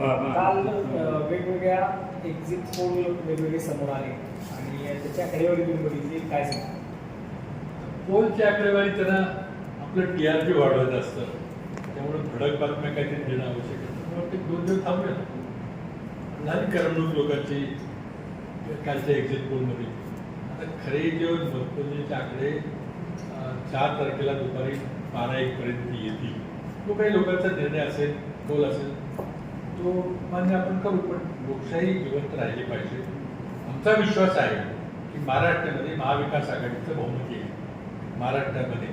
काल वेगवेगळ्या exit poll वेगवेगळे समोर आले. आणि त्याच्या आकडेवारी तुम्ही बघितली काय सांगा पोलची आकडेवारी त्यांना आपलं टी आर पी वाढवत असतं. त्यामुळे भडक बातम्या काहीतरी देणं आवश्यक आहे. दोन दिवस थांबूया झाली करमणूक लोकांची कालच्या एक्झिट पोलमध्ये आता खरे जे मतमोजणीचे आकडे चार तारखेला दुपारी बारा एकपर्यंत येतील. तो काही लोकांचा निर्णय असेल पोल असेल. तो मान्य आपण करू पण लोकशाही जिवंत राहिली पाहिजे. आमचा विश्वास आहे की महाराष्ट्रामध्ये महाविकास आघाडीचं बहुमत येईल. महाराष्ट्रामध्ये.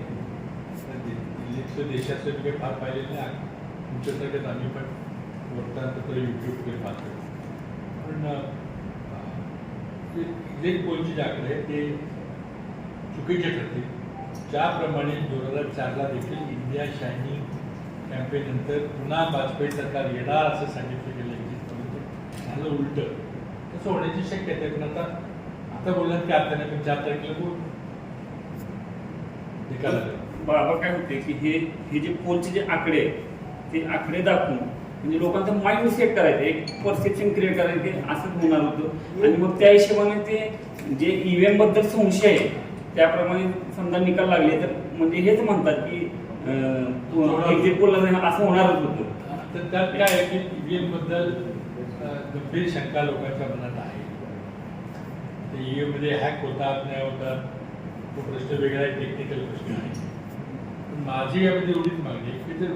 म्हणजे दिल्लीतलं देशाचं मी काही फार पाहिलेलं नाही. तुमच्यासारखेच आम्ही पण वर्तमानपत्र यूट्यूबवर पाहतो. पण जे जे पोलचे जे आकडे आहेत ते चुकीचे ठरतील. ज्याप्रमाणे दोन हजार चारला देखील इंडिया शायनिंग कॅम्पेनंतर पुन्हा वाजपेयी सरकार येणार असं सांगितलं गेलं एक्झिट परंतु झालं उलट. तसं होण्याची शक्यता आहे. पण आता आता बोलण्यात की आता नाही पण चार तारखेला बोल निकाल बाबा काय होते की हे हे जे पोलचे जे आकडे आहेत ते आकडे दाखवून म्हणजे लोकांचं माइंड सेट करायचं. एक परसेप्शन क्रिएट करायचं असंच होणार होतं. आणि मग त्या हिशोबाने ते जे ईव्हीएमबद्दल संशय आहे त्याप्रमाणे समजा निकाल लागले तर म्हणजे हेच म्हणतात की एक्झिट असं होणारच होतं. तर त्यात काय आहे की ईव्हीएमबद्दल गंभीर शंका लोकांच्या मनात आहे. ते ईव्हीएममध्ये हॅक होतात नाही होतात तो प्रश्न वेगळा आहे टेक्निकल प्रश्न आहे. पण माझी यामध्ये एवढीच मागणी की जर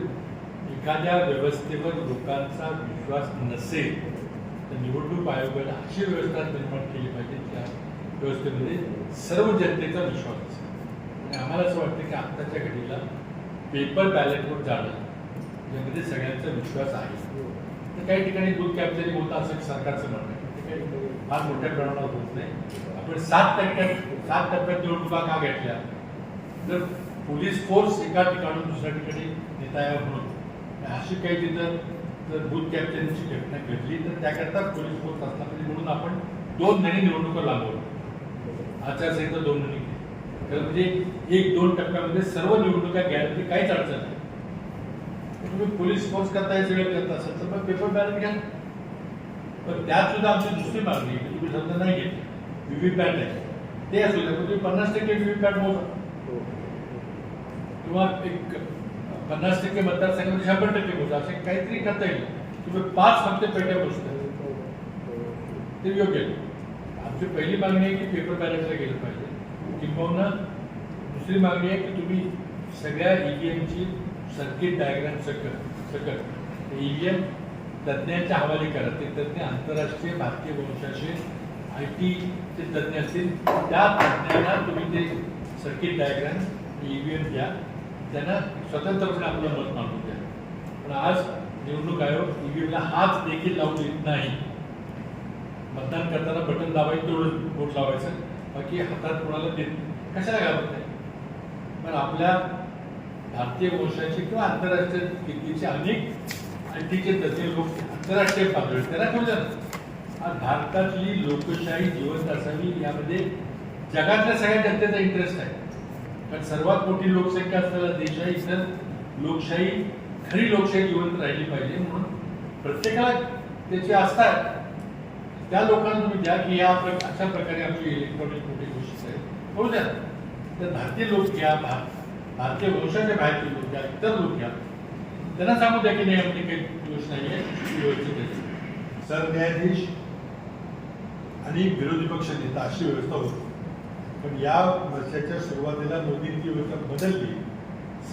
एखाद्या व्यवस्थेवर लोकांचा विश्वास नसेल तर निवडणूक आयोगाला अशी व्यवस्था निर्माण केली पाहिजे त्या व्यवस्थेमध्ये सर्व जनतेचा विश्वास असेल. आणि आम्हाला असं वाटतं की आत्ताच्या घडीला पेपर बॅलेटवर जाणं यामध्ये सगळ्यांचा विश्वास आहे. तर काही ठिकाणी दूध कॅप्चरिंग होतं असं सरकारचं म्हणणं आहे. ते काही फार मोठ्या प्रमाणावर होत नाही. आपण सात टप्प्यात सात टप्प्यात निवडणुका का घेतल्या? जर पोलीस फोर्स एका ठिकाणून दुसऱ्या ठिकाणी नेता यावं म्हणून. अशी काही तिथं जर बूथ कॅप्चरिंगची घटना घडली तर त्याकरता पोलीस फोर्स असला पाहिजे म्हणून आपण दोन महिने निवडणुका लांबवल्या आचारसंहिता दोन महिने तर म्हणजे एक दोन टप्प्यामध्ये सर्व निवडणुका घ्यायला काहीच अडचण नाही. तुम्ही पोलीस फोर्स करता हे सगळं करत असाल तर मग पेपर बॅलेट घ्या. पण त्यात सुद्धा आमची दुसरी मागणी आहे की तुम्ही समजा नाही घेतली. व्हीव्हीपॅट आहे. ते असू द्या तुम्ही पन्नास टक्के व्हीव्हीपॅट मोजा. किंवा एक पन्नास टक्के मतदारसंघामध्ये शंभर टक्के मोजा असे काहीतरी करता येईल. तुम्ही पाच फक्त पेट्या बसता ते योग्य आमची पहिली मागणी आहे की पेपर बॅलेटला गेलं पाहिजे. किंबहुना दुसरी मागणी आहे की तुम्ही सगळ्या ईव्हीएमची सर्किट डायग्राम सकट सकट. ईव्हीएम तज्ज्ञांच्या हवाले करा. ते तज्ज्ञ आंतरराष्ट्रीय भारतीय वंशाचे आय टीचे तज्ज्ञ असतील. त्या तज्ज्ञांना तुम्ही ते सर्किट डायग्राम ईव्हीएम द्या. त्यांना स्वतंत्रपणे आपलं मत मांडू द्या. पण आज निवडणूक आयोग ईव्हीएमला हात देखील लावून देत नाही. मतदान करताना बटन दाबायचं तेवढं वोट लावायचं. बाकी हातात कोणाला देत नाही. कशाला घालत नाही? पण आपल्या भारतीय वंशाचे किंवा आंतरराष्ट्रीय कीर्तीचे अनेक आणखीचे तसे लोक आंतरराष्ट्रीय पातळीवर त्यांना ठेवू आज भारतातली लोकशाही जिवंत असावी यामध्ये जगातल्या सगळ्या जनतेचा इंटरेस्ट आहे. कारण सर्वात मोठी लोकसंख्या असलेला देश आहे इतर लोकशाही खरी लोकशाही जिवंत राहिली पाहिजे म्हणून प्रत्येकाला त्याची आस्था आहे. त्या लोकांना तुम्ही द्या की या प्र- अशा प्रकारे आमची इलेक्ट्रॉनिक मोठी गोष्ट आहे. होऊ द्या. तर भारतीय लोक घ्या भारतीय वंशाच्या बाहेरचे लोक घ्या इतर लोक घ्या. त्यांना सांगू द्या की नाही आमची काही योजना नाही आहे. व्यवस्थित आहे. सरन्यायाधीश आणि विरोधी पक्ष नेता अशी व्यवस्था होती. पण या वर्षाच्या सुरुवातीला मोदींची व्यवस्था बदलली.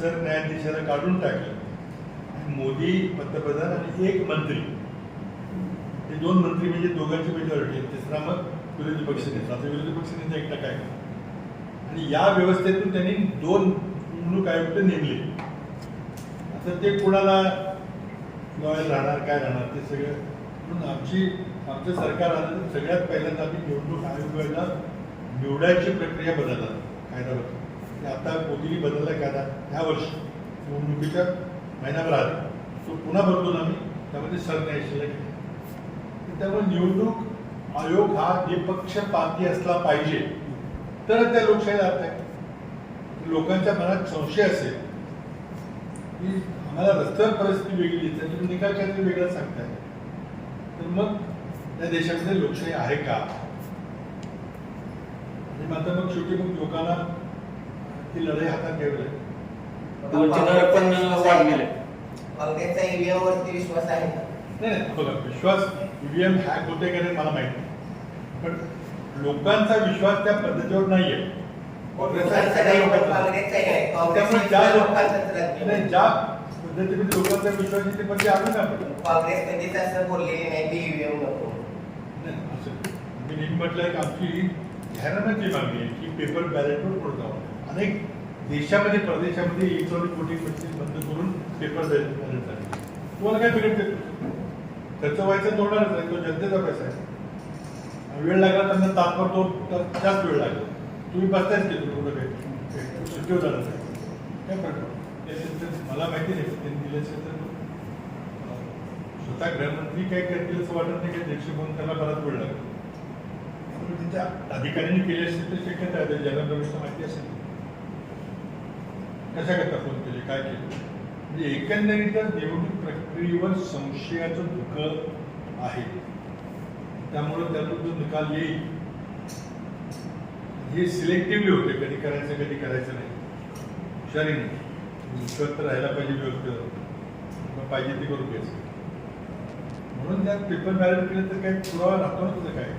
सरन्यायाधीशाला काढून टाकलं. मोदी पंतप्रधान आणि एक मंत्री हे दोन मंत्री म्हणजे दोघांची मेजॉरिटी तिसरा मग विरोधी पक्षनेता आता विरोधी पक्षनेता एकटा काय आणि या व्यवस्थेतून त्यांनी दोन निवडणूक आयुक्त नेमले. आता ते कुणाला लॉयल राहणार काय राहणार ते सगळं म्हणून आमची आमचं सरकार आलं तर सगळ्यात पहिल्यांदा आम्ही निवडणूक आयोगाला निवडायची प्रक्रिया बदलणार. कायदा बदल आता मोदींनी बदलला कायदा ह्या वर्षी निवडणुकीच्या महिनाभर आला तो पुन्हा बदलून आम्ही त्यामध्ये सरन्यायाधीशाला घेतला त्यामुळे निवडणूक आयोग हा निपक्षपाती असला पाहिजे. तर त्या लोकशाहीला अर्थ आहे. लोकांच्या मनात संशय असेल. की आम्हाला रस्त्यावर परिस्थिती वेगळी तुम्ही निकाल काहीतरी वेगळा सांगताय. तर मग त्या देशामध्ये लोकशाही आहे का? आणि मग आता मग शेवटी मग लोकांना ती लढाई हातात घ्यावी लागेल. पण वाढलेले. काँग्रेसचा ईव्हीएम वरती विश्वास आहे का? नाही नाही. बघा विश्वास ईव्हीएम हॅक होते का नाही मला माहिती नाही. पण लोकांचा विश्वास त्या पद्धतीवर नाही आहे. आहे. त्यामुळे ज्या लोकांचा पद्धतीने लोकांचा विश्वास पण ते आम्ही नाही काँग्रेस कधीच असं बोललेली नाही की ईव्हीएम नको. मी नेहमी म्हटलंय की आमची घराण्याची मागणी आहे की पेपर बॅलेटवर पुढे जावं अनेक देशामध्ये परदेशामध्ये इलेक्ट्रॉनिक वोटिंग मशीन बंद करून पेपर बॅलेट झाले. तुम्हाला काय बिघडते खर्च व्हायचा तोडणारच नाही आहे तो जनतेचा पैसा आहे. वेळ लागला त्यांना तात्पर तो तर जास्त वेळ लागला. तुम्ही बसतायच की कुठं काही सुट्टी जाणार नाही काय प्रकार मला माहिती नाही. त्यांनी दिले असेल तर स्वतः गृहमंत्री काय करतील असं वाटत नाही. की दीक्षे म्हणून त्याला बराच वेळ लागतो त्यामुळे त्यांच्या अधिकाऱ्यांनी केली असेल तर शक्यता आहे. जनरल रमेशला माहिती असेल. कशा करता फोन केले? काय केलं? म्हणजे एकंदरीतच निवडणूक प्रक्रियेवर संशयाचं धुकं आहे. त्यामुळे त्यातून जो निकाल येईल हे सिलेक्टिव्हली होते कधी करायचं कधी करायचं नाही. हुशारी नाही. विश्वास राहायला पाहिजे व्यवस्थित. पाहिजे ते करू घ्यायचं म्हणून त्यात पेपर बॅलेट केलं तर काही पुरावा राहतो ना तुझं काय?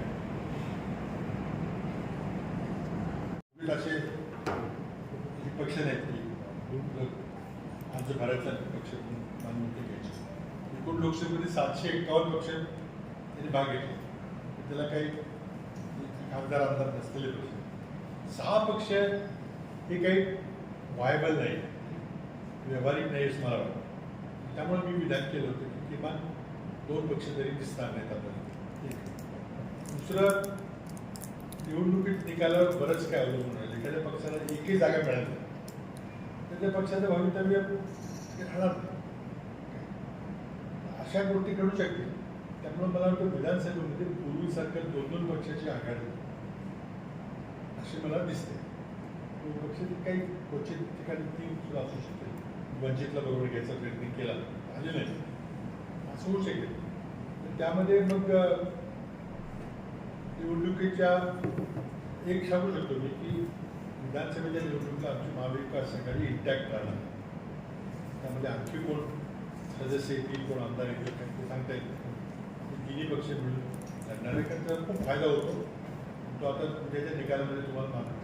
असे हे पक्ष नाहीत की. आमच्या भारतचा पक्ष मान्यता घ्यायचे. एकूण लोकसभेमध्ये सातशे एक्कावन्न पक्ष त्यांनी भाग घेतले. त्याला काही खासदार आमदार नसलेले पक्ष. सहा पक्ष हे काही व्हायबल नाही. व्यावहारिक नाही असं मला वाटतं. त्यामुळे मी विधान केलं होतं की किमान दोन पक्ष तरी दिसणार नाहीत आपल्याला. दुसरं निवडणुकीत निकालावर बरंच काय अवलंबून राहिलं. एखाद्या पक्षाला एकही जागा मिळाली नाही, तर त्या पक्षाचं भवितव्य राहणार नाही. अशा गोष्टी घडू शकतील. त्यामुळे मला वाटतं विधानसभेमध्ये पूर्वीसारखं दोन दोन पक्षाची आघाडी अशी मला दिसते. पक्ष काही क्वचित ठिकाणी तीन सुद्धा असू शकते. वंचितला बरोबर घ्यायचा प्रयत्न केला. झाले नाही. असं होऊ शकेल तर त्यामध्ये मग निवडणुकीच्या एक सांगू शकतो मी की विधानसभेच्या म्हणजे निवडणुकीला आमची महाविकास आघाडी इंटॅक्ट राहणार. त्यामध्ये आणखी कोण सदस्य येतील कोण आमदार येतील काही ते सांगता येत नाही. तिन्ही पक्ष मिळून लढणार आहे. त्याचा खूप फायदा होतो. तो आता उद्याच्या निकालामध्ये तुम्हाला मागतो